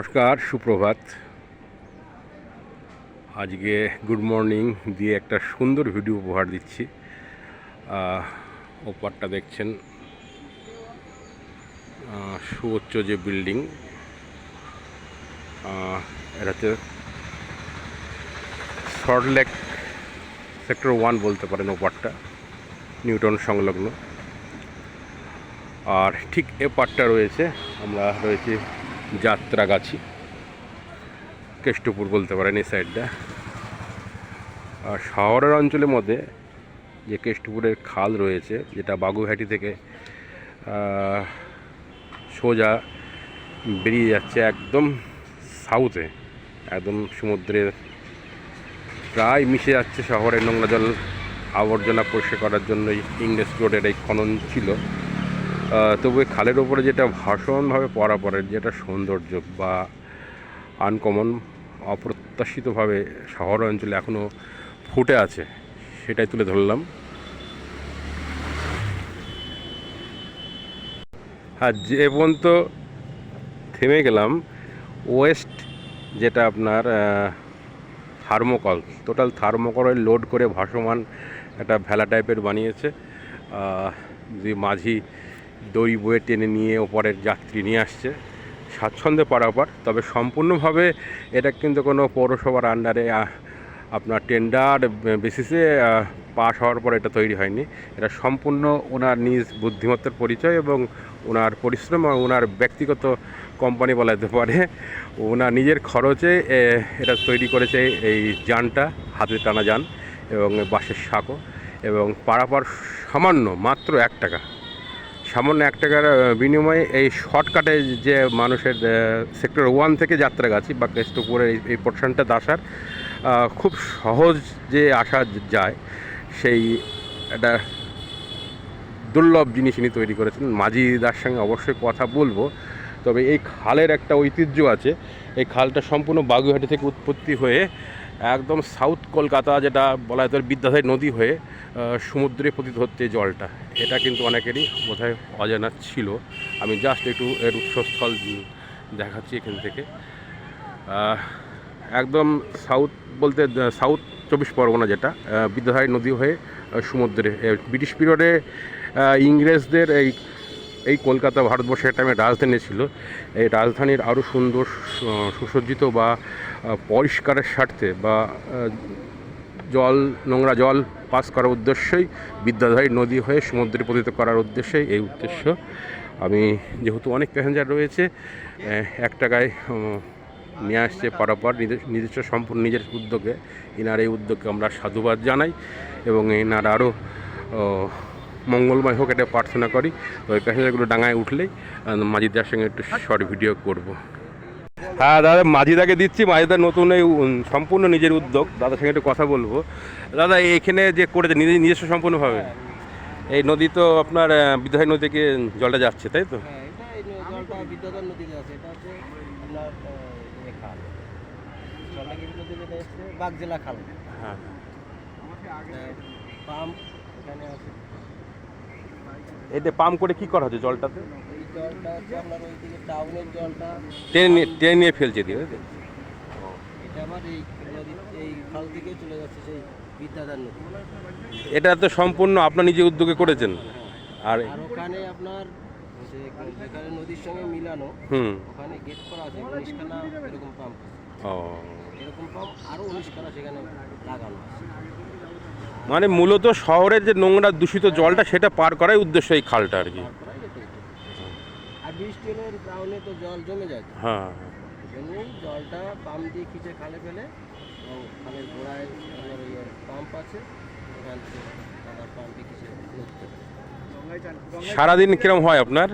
নমস্কার, সুপ্রভাত। আজকে গুড মর্নিং দিয়ে একটা সুন্দর ভিডিও উপহার দিচ্ছি। ওপারটা দেখছেন। সুউচ্চ যে বিল্ডিং এটা হচ্ছে সল্টলেক সেক্টর ওয়ান বলতে পারেন ওপারটা, নিউটন সংলগ্ন। আর ঠিক এ পাটটা রয়েছে, আমরা রয়েছি যাত্রাগাছি, কেষ্টপুর বলতে পারেন এই সাইডটা আর শহরের অঞ্চলের মধ্যে যে কেষ্টপুরের খাল রয়েছে, যেটা বাগুঘাটি থেকে সোজা বেরিয়ে যাচ্ছে একদম সাউথে একদম সমুদ্রের প্রায় মিশে যাচ্ছে শহরের নোংরা জল, আবর্জনা পরিষ্কার করার জন্য ইংরেজ রোডের এই খনন ছিল। তবু খালের ওপরে যেটা ভাষণভাবে পরাপরের যেটা সৌন্দর্য বা আনকমন অপ্রত্যাশিতভাবে শহর অঞ্চলে এখনও ফুটে আছে, সেটাই তুলে ধরলাম। আর যে পর্যন্ত থেমে গেলাম, ওয়েস্ট যেটা আপনার থার্মোকল টোটাল থার্মোকলে লোড করে ভাসমান একটা ভেলা টাইপের বানিয়েছে। যে মাঝি দই বয়ে টেনে নিয়ে ওপরের যাত্রী নিয়ে আসছে। স্বাচ্ছন্দ্যে পারাপার, তবে সম্পূর্ণভাবে এটা কিন্তু কোনো পৌরসভার আন্ডারে আপনার টেন্ডার বেসিসে পাস হওয়ার পর এটা তৈরি হয়নি। এটা সম্পূর্ণ ওনার নিজ বুদ্ধিমত্তার পরিচয় এবং ওনার পরিশ্রম এবং ওনার ব্যক্তিগত কোম্পানি বলা যেতে পারে। ওনার নিজের খরচে এটা তৈরি করেছে এই যানটা, হাতে টানা যান এবং বাঁশের সাঁকো এবং পারাপার সামান্য, মাত্র এক টাকা। সামান্য এক টাকার বিনিময়ে এই শর্টকাটে যে মানুষের সেক্টর ওয়ান থেকে যাত্রাগাছি বা কেষ্টপুরের এই পোর্শনটাতে আসার খুব সহজ যে আসা যায়, সেই একটা দুর্লভ জিনিস ইনি তৈরি করেছেন। মাঝিদার সঙ্গে অবশ্যই কথা বলব। তবে এই খালের একটা ঐতিহ্য আছে। এই খালটা সম্পূর্ণ বাগুহাটি থেকে উৎপত্তি হয়ে একদম সাউথ কলকাতা যেটা বলা হয় বিদ্যাধরী নদী হয়ে সমুদ্রে পতিত হচ্ছে জলটা। এটা কিন্তু অনেকেরই বোধহয় অজানা ছিল। আমি জাস্ট একটু এর উৎসস্থল দেখাচ্ছি এখান থেকে। একদম সাউথ বলতে সাউথ চব্বিশ পরগনা যেটা বিদ্যাধরী নদী হয়ে সমুদ্রে ব্রিটিশ পিরিয়ডে ইংরেজদের এই এই কলকাতা ভারতবর্ষের টাইমে রাজধানী ছিল। এই রাজধানীর আরও সুন্দর সুসজ্জিত বা পরিষ্কারের স্বার্থে বা জল, নোংরা জল পাস করার উদ্দেশ্যেই বিদ্যাধরী নদী হয়ে সমুদ্রে পতিত করার উদ্দেশ্যেই এই উদ্দেশ্য। আমি যেহেতু অনেক প্যাসেঞ্জার রয়েছে এক টাকায় নিয়ে আসছে পরাপর নিজস্ব সম্পূর্ণ নিজের উদ্যোগে। এনার এই উদ্যোগকে আমরা সাধুবাদ জানাই এবং এনার আরও মঙ্গলময় হোক এটা প্রার্থনা করি। তো ওই প্যাসেঞ্জারগুলো ডাঙায় উঠলেই আহ, মাঝিদার সঙ্গে একটু শর্ট ভিডিও করব। হ্যাঁ দাদা মাঝিদাকে দিচ্ছি। মাঝিদার নতুন এই সম্পূর্ণ নিজের উদ্যোগ। দাদার সঙ্গে একটু কথা বলব। দাদা এখানে যে করেছে নিজে নিজস্ব সম্পূর্ণভাবে? এই নদী তো আপনার বিদ্যাধরী নদী থেকে জলটা যাচ্ছে তাই তো? হ্যাঁ ইয়ে বাগজেলা খাল। হ্যাঁ। পাম্প এখানে আছে। এতে পাম্প করে কি করা হচ্ছে জলটাতে? জলটা হচ্ছে আপনার টাউনের জলটা। টেনে নিয়ে টেনে নিয়ে ফেলছে দিয়ে এটা এই খাল থেকে চলে যাচ্ছে সেই এটা তো সম্পূর্ণ আপনার নিজে উদ্যোগে করেছেন। আর ওখানে আপনার যেখানে নদীর সঙ্গে মিলানো ওখানে গেট করা আছে উনিশখানা এরকম পাম্প ও। এরকম পাম্প আরও উনিশখানা সেখানে লাগানো আছে। মানে মূলত শহরের যে নোংরা দূষিত জলটা সেটা পার করাই উদ্দেশ্য এই খালটা আর কি। হ্যাঁ জলটা পাম্প দিয়ে খিচে খালে ফেলে খালের গোড়ায় পাম্প আছে ওখান থেকে আবার পাম্পে খিচে নদীতে ফেলে। সারাদিন কিরম হয় আপনার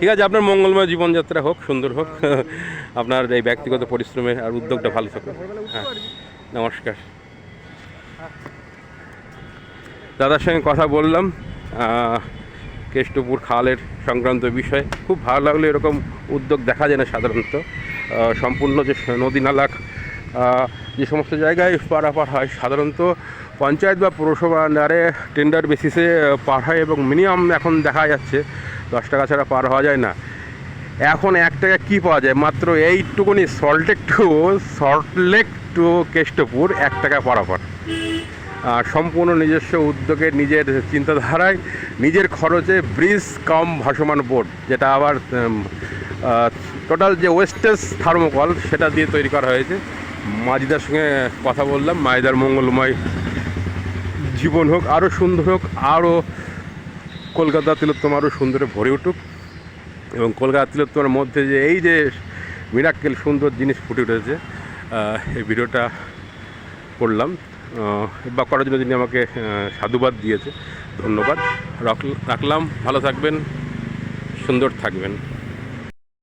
ঠিক আছে আপনার মঙ্গলময় জীবনযাত্রা হোক সুন্দর হোক আপনার এই ব্যক্তিগত পরিশ্রমের আর উদ্যোগটা ভালো থাকুক। হ্যাঁ নমস্কার। দাদার সঙ্গে কথা বললাম আহ, কেষ্টপুর খালের সংক্রান্ত বিষয়ে। খুব ভালো লাগল এরকম উদ্যোগ দেখা যায় না সাধারণত। সম্পূর্ণ যে নদী নালা আহ, যে সমস্ত জায়গায় পারাপার হয়, সাধারণত পঞ্চায়েত বা পৌরসভা আন্ডারে টেন্ডার বেসিসে পার হয় এবং মিনিমাম এখন দেখা যাচ্ছে, দশ টাকা ছাড়া পার হওয়া যায় না। এখন এক টাকা কী পাওয়া যায়? মাত্র এইটুকুনি Salt Lake to Salt Lake to Kestopur, এক টাকা পারাপার। সম্পূর্ণ নিজস্ব উদ্যোগে নিজের চিন্তাধারায়, নিজের খরচে ব্রিজ কম ভাসমান বোর্ড যেটা আবার টোটাল যে ওয়েস্টেজ থার্মোকল সেটা দিয়ে তৈরি করা হয়েছে। মাজিদার সঙ্গে কথা বললাম। মাজিদার মঙ্গলময় জীবন হোক আরও সুন্দর হোক আরও কলকাতা তিলোত্তম আরও সুন্দরে ভরে উঠুক এবং কলকাতা তিলোত্তমের মধ্যে যে এই যে মিরাক্কেল সুন্দর জিনিস ফুটে উঠেছে এই ভিডিওটা করলাম। বা করার জন্য যিনি আমাকে সাধুবাদ দিয়েছে, ধন্যবাদ। রাখল- রাখলাম, ভালো থাকবেন, সুন্দর থাকবেন।